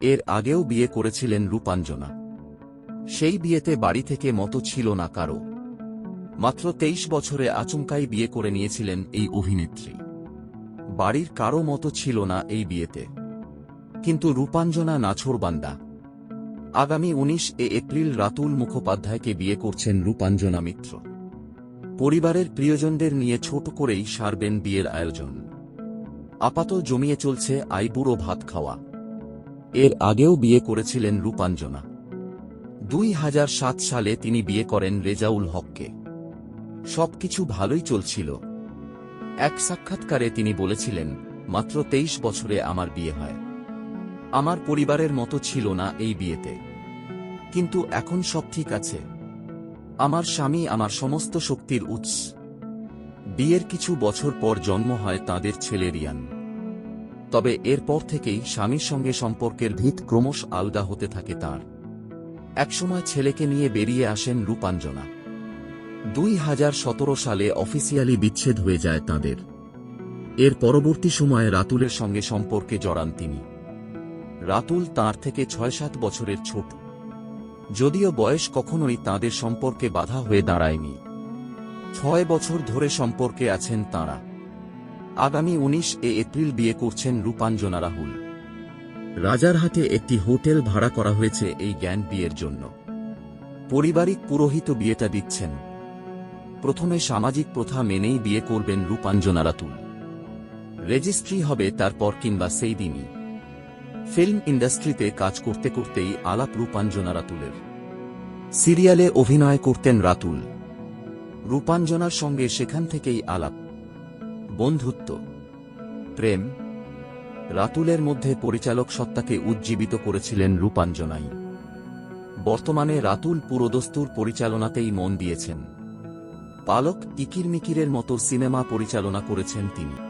এর আগেও বিয়ে করেছিলেন রূপাঞ্জনা। সেই বিয়েতে বাড়ি থেকে মতো ছিল না কারও। মাত্র তেইশ বছরে আচমকাই বিয়ে করে নিয়েছিলেন এই অভিনেত্রী। বাড়ির কারও মতো ছিল না এই বিয়েতে। কিন্তু রূপাঞ্জনা নাছোড়বান্দা। আগামী উনিশ এ এপ্রিল রাতুল মুখোপাধ্যায়কে বিয়ে করছেন রূপাঞ্জনা মিত্র। পরিবারের প্রিয়জনদের নিয়ে ছোট করেই সারবেন বিয়ের আয়োজন। আপাত জমিয়ে চলছে আইবুড়ো ভাত খাওয়া। এর আগেও বিয়ে করেছিলেন রূপাঞ্জনা। দুই হাজার সাত সালে তিনি বিয়ে করেন রেজাউল হককে। সবকিছু ভালোই চলছিল। এক সাক্ষাৎকারে তিনি বলেছিলেন, মাত্র তেইশ বছরে আমার বিয়ে হয়। আমার পরিবারের মতো ছিল না এই বিয়েতে। কিন্তু এখন সব ঠিক আছে। আমার স্বামী আমার সমস্ত শক্তির উৎস। বিয়ের কিছু বছর পর জন্ম হয় তাদের ছেলে রিয়ান। তবে এরপর থেকেই স্বামীর সঙ্গে সম্পর্কের ভিত ক্রমশ আলগা হতে থাকে তার। একসময় ছেলেকে নিয়ে বেরিয়ে আসেন রূপাঞ্জনা। দুই হাজার সতেরো সালে অফিসিয়ালি বিচ্ছেদ হয়ে যায় তাদের। এর পরবর্তী সময়ে রাতুলের সঙ্গে সম্পর্কে জড়ান তিনি। রাতুল তার থেকে ছয় সাত বছরের ছোট। যদিও বয়স কখনোই তাদের সম্পর্কে বাধা হয়ে দাঁড়ায়নি। ছয় বছর ধরে সম্পর্কে আছেন তাঁরা। আগামী উনিশ এ এপ্রিল বিয়ে করছেন রূপাঞ্জনা রাহুল। রাজারহাটে একটি হোটেল ভাড়া করা হয়েছে এই জ্ঞান বিয়ের জন্য। পারিবারিক পুরোহিত বিয়েটা দিচ্ছেন। প্রথমে সামাজিক প্রথা মেনেই বিয়ে করবেন রূপাঞ্জনা রাতুল। রেজিস্ট্রি হবে তারপর কিংবা সেই দিনই। ফিল্ম ইন্ডাস্ট্রিতে কাজ করতে করতেই আলাপ রূপাঞ্জনা রাতুলের। সিরিয়ালে অভিনয় করতেন রাতুল। রূপাঞ্জনার সঙ্গে সেখান থেকেই আলাপ। বন্ধুত্ব, প্রেম, রাতুলের মধ্যে পরিচালক সত্তাকে উজ্জীবিত করেছিলেন রূপাঞ্জনাই। বর্তমানে রাতুল পুরোদস্তুর পরিচালনাতেই মন দিয়েছেন। পালক ইকিরমিকিরের মতো সিনেমা পরিচালনা করেছেন তিনি।